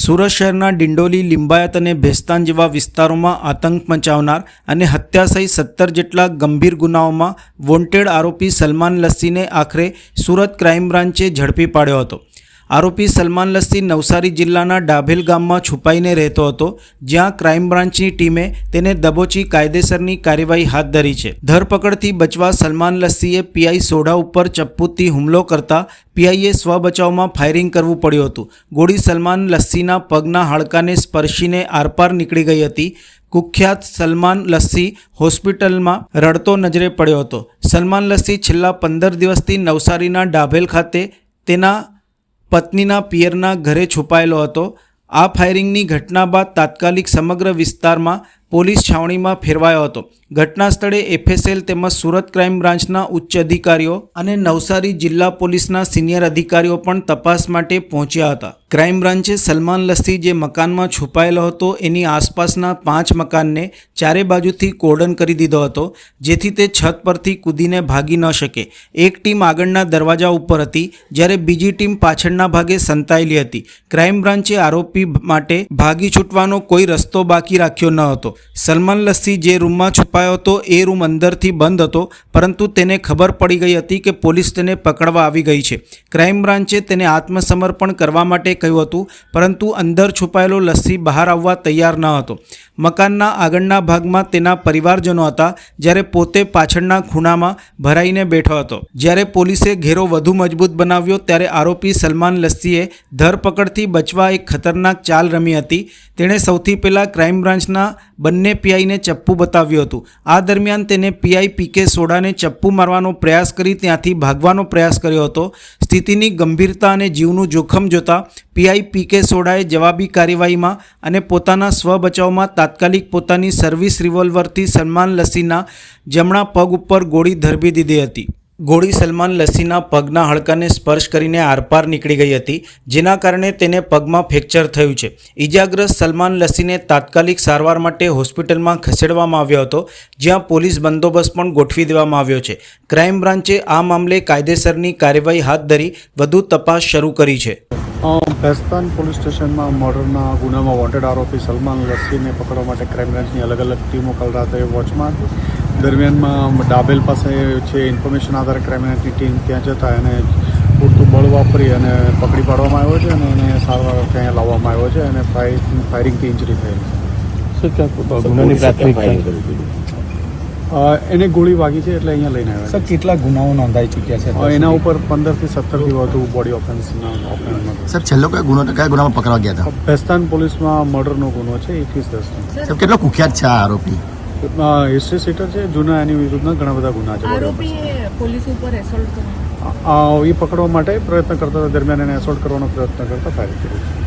સુરત શહેરના ડિંડોલી, લિંબાયત અને ભેસ્તાન જેવા વિસ્તારોમાં આતંક મચાવનાર અને હત્યા સહિત સત્તર જેટલા ગંભીર ગુનાઓમાં વોન્ટેડ આરોપી સલમાન લસ્સીને આખરે સુરત ક્રાઇમ બ્રાન્ચે ઝડપી પાડ્યો હતો. આરોપી સલમાન લસ્સી નવસારી જિલ્લાના ડાભેલ ગામમાં છુપાઈને રહેતો હતો, જ્યાં ક્રાઇમ બ્રાન્ચની ટીમે તેને દબોચી કાયદેસરની કાર્યવાહી હાથ ધરી છે. ધરપકડથી બચવા સલમાન લસ્સીએ પીઆઈ સોઢા ઉપર ચપ્પુથી હુમલો કરતા પીઆઈએ સ્વ બચાવમાં ફાયરિંગ કરવું પડ્યું હતું. ગોળી સલમાન લસ્સીના પગના હાડકાને સ્પર્શીને આરપાર નીકળી ગઈ હતી. કુખ્યાત સલમાન લસ્સી હોસ્પિટલમાં રડતો નજરે પડ્યો હતો. સલમાન લસ્સી છેલ્લા પંદર દિવસથી નવસારીના ડાભેલ ખાતે તેના પત્નીના પિયરના ઘરે છુપાયેલો હતો. આ ફાયરિંગની ઘટના બાદ તાત્કાલિક સમગ્ર વિસ્તારમાં પોલીસ છાવણીમાં ફેરવાયો હતો. ઘટના સ્થળે એફએસએલ તેમજ સુરત ક્રાઇમ બ્રાન્ચના ઉચ્ચ અધિકારીઓ અને નવસારી જિલ્લા પોલીસના સિનિયર અધિકારીઓ પણ તપાસ માટે પહોંચ્યા હતા. ક્રાઇમ બ્રાન્ચે સલમાન લસ્સી જે મકાનમાં છુપાયેલો હતો, એની આસપાસના પાંચ મકાનને ચારે બાજુથી કોર્ડન કરી દીધો હતો, જેથી તે છત પરથી કૂદીને ભાગી ન શકે. એક ટીમ આગળના દરવાજા ઉપર હતી, જ્યારે બીજી ટીમ પાછળના ભાગે સંતાયેલી હતી. ક્રાઇમ બ્રાન્ચે આરોપી માટે ભાગી છૂટવાનો કોઈ રસ્તો બાકી રાખ્યો ન હતો. સલમાન લસ્સી જે રૂમમાં છુપાયો હતો, એ રૂમ અંદરથી બંધ હતો, પરંતુ તેને ખબર પડી ગઈ હતી કે પોલીસ તેને પકડવા આવી ગઈ છે. ક્રાઇમ બ્રાન્ચે તેને આત્મસમર્પણ કરવા માટે કહ્યું હતું, પરંતુ અંદર છુપાયેલો લસ્સી બહાર આવવા તૈયાર ન હતો. મકાનના આગળના ભાગમાં તેના પરિવારજનો હતા, જ્યારે પોતે પાછળના ખૂણામાં ભરાઈને બેઠો હતો. જ્યારે પોલીસે ઘેરો વધુ મજબૂત બનાવ્યો, ત્યારે આરોપી સલમાન લસ્સીએ ધરપકડથી બચવા એક ખતરનાક ચાલ રમી હતી. તેણે સૌથી પહેલાં ક્રાઇમ બ્રાન્ચના બંને પીઆઈને ચપ્પુ બતાવ્યું હતું. આ દરમિયાન તેને પીઆઈ પીકે સોડાને ચપ્પુ મારવાનો પ્રયાસ કરી ત્યાંથી ભાગવાનો પ્રયાસ કર્યો હતો. સ્થિતિની ગંભીરતા અને જીવનું જોખમ જોતા પીઆઈ પીકે સોડાએ જવાબી કાર્યવાહીમાં અને પોતાના સ્વ બચાવમાં તાત્કાલિક પોતાની સર્વિસ રિવોલ્વરથી સન્માન લસીના જમણા પગ ઉપર ગોળી ધરબી દીધી હતી. ગોળી સલમાન લસ્સીના પગના હાડકાને સ્પર્શ કરીને આરપાર નીકળી ગઈ હતી, જેના કારણે તેને પગમાં ફ્રેક્ચર થયું છે. ઇજાગ્રસ્ત સલમાન લસ્સીને તાત્કાલિક સારવાર માટે હોસ્પિટલમાં ખસેડવામાં આવ્યો હતો, જ્યાં પોલીસ બંદોબસ્ત પણ ગોઠવી દેવામાં આવ્યો છે. ક્રાઇમ બ્રાન્ચે આ મામલે કાયદેસરની કાર્યવાહી હાથ ધરી વધુ તપાસ શરૂ કરી છે. ભેસ્તાન પોલીસ સ્ટેશનમાં મર્ડરના ગુનામાં વોન્ટેડ આરોપી સલમાન લસ્સીને પકડવા માટે ક્રાઇમ બ્રાન્ચની અલગ અલગ ટીમો કલ રાતે વોચમાં દરમિયાનમાં ડાબેલ પાસે છે ઇન્ફોર્મેશન આધારે ક્રાઇમ બ્રાન્ચની ટીમ ત્યાં જતા એને પૂરતું બળ વાપરી અને પકડી પાડવામાં આવ્યો છે અને એને સારવાર ત્યાં લાવવામાં આવ્યો છે અને ફાયરિંગ ફાયરિંગથી ઇન્જરી થયેલી. પ્રાથમિકતા? એને ગોળી વાગી છે એટલે અહીંયા લઈને આવ્યા સર કેટલા ગુનાઓ નોંધાઈ ચૂક્યા છે? છે એના ઉપર પંદરથી સત્તરથી વધુ બોડી ઓફેન્સના ઓફેન્સ સર છેલ્લો કયા ગુનો કયા ગુનામાં પકડવા ગયા હતા? ભેસ્તાન પોલીસમાં મર્ડરનો ગુનો છે એકવીસ દસ કેટલો કુખ્યાત છે આ આરોપી? હિસ્ટ્રી સીટર છે જૂના એની વિરુદ્ધના ઘણા બધા ગુના છે પોલીસ ઉપર એસોલ્ટ એ પકડવા માટે પ્રયત્ન કરતા હતા દરમિયાન એને એસોલ્ટ કરવાનો પ્રયત્ન કરતા ફાયર કર્યું